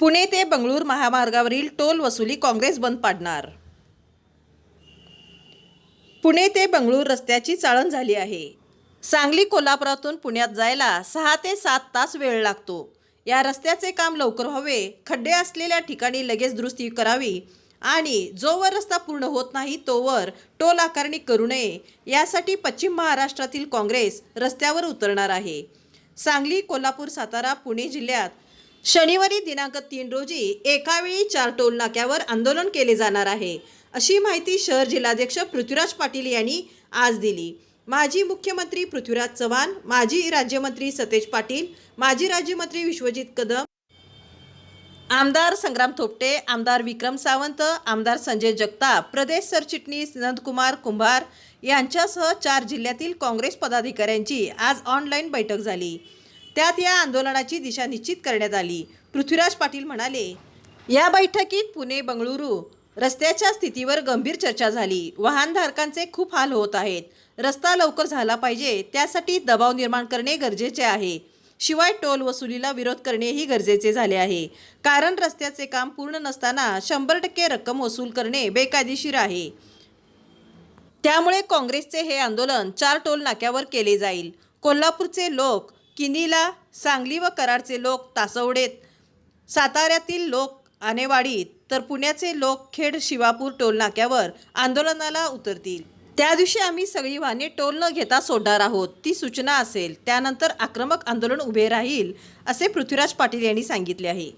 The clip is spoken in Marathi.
पुणे ते बंगळूर महामार्गावरील टोल वसुली काँग्रेस बंद पाडणार. पुणे ते बंगळूर रस्त्याची चाळण झाली आहे. सांगली कोल्हापुरातून पुण्यात जायला सहा ते सात तास वेळ लागतो. या रस्त्याचे काम लवकर व्हावे खड्डे असलेल्या ठिकाणी लगेच दुरुस्ती करावी आणि जोवर रस्ता पूर्ण होत नाही तोवर टोल आकारणी करू नये यासाठी पश्चिम महाराष्ट्रातील काँग्रेस रस्त्यावर उतरणार आहे. सांगली कोल्हापूर सातारा पुणे जिल्ह्यात शनिवारी दिनांक तीन रोजी एकावेळी चार टोल नाक्यावर आंदोलन केले जाणार आहे अशी माहिती शहर जिल्हाध्यक्ष पृथ्वीराज पाटील यांनी आज दिली. माजी मुख्यमंत्री पृथ्वीराज चव्हाण माजी राज्यमंत्री सतेज पाटील माजी राज्यमंत्री विश्वजित कदम आमदार संग्राम थोपटे आमदार विक्रम सावंत आमदार संजय जगताप प्रदेश सरचिटणीस नंदकुमार कुंभार यांच्यासह चार जिल्ह्यातील काँग्रेस पदाधिकाऱ्यांची आज ऑनलाईन बैठक झाली. त्यात या आंदोलनाची दिशा निश्चित करण्यात आली. पृथ्वीराज पाटील म्हणाले या बैठकीत पुणे बंगळुरू रस्त्याच्या स्थितीवर गंभीर चर्चा झाली. वाहनधारकांचे खूप हाल होत आहेत. रस्ता लवकर झाला पाहिजे त्यासाठी दबाव निर्माण करणे गरजेचे आहे. शिवाय टोल वसुलीला विरोध करणेही गरजेचे झाले आहे. कारण रस्त्याचे काम पूर्ण नसताना शंभर टक्के रक्कम वसूल करणे बेकायदेशीर आहे. त्यामुळे काँग्रेसचे हे आंदोलन चार टोल नाक्यावर केले जाईल. कोल्हापूरचे लोक किनीला सांगली व कराडचे लोक तासवडेत. साताऱ्यातील लोक आनेवाडीत तर पुण्याचे लोक खेड शिवापूर टोलनाक्यावर आंदोलनाला उतरतील. त्या दिवशी आम्ही सगळी वाहने टोल न घेता सोडणार आहोत ती सूचना असेल. त्यानंतर आक्रमक आंदोलन उभे राहील असे पृथ्वीराज पाटील यांनी सांगितले आहे.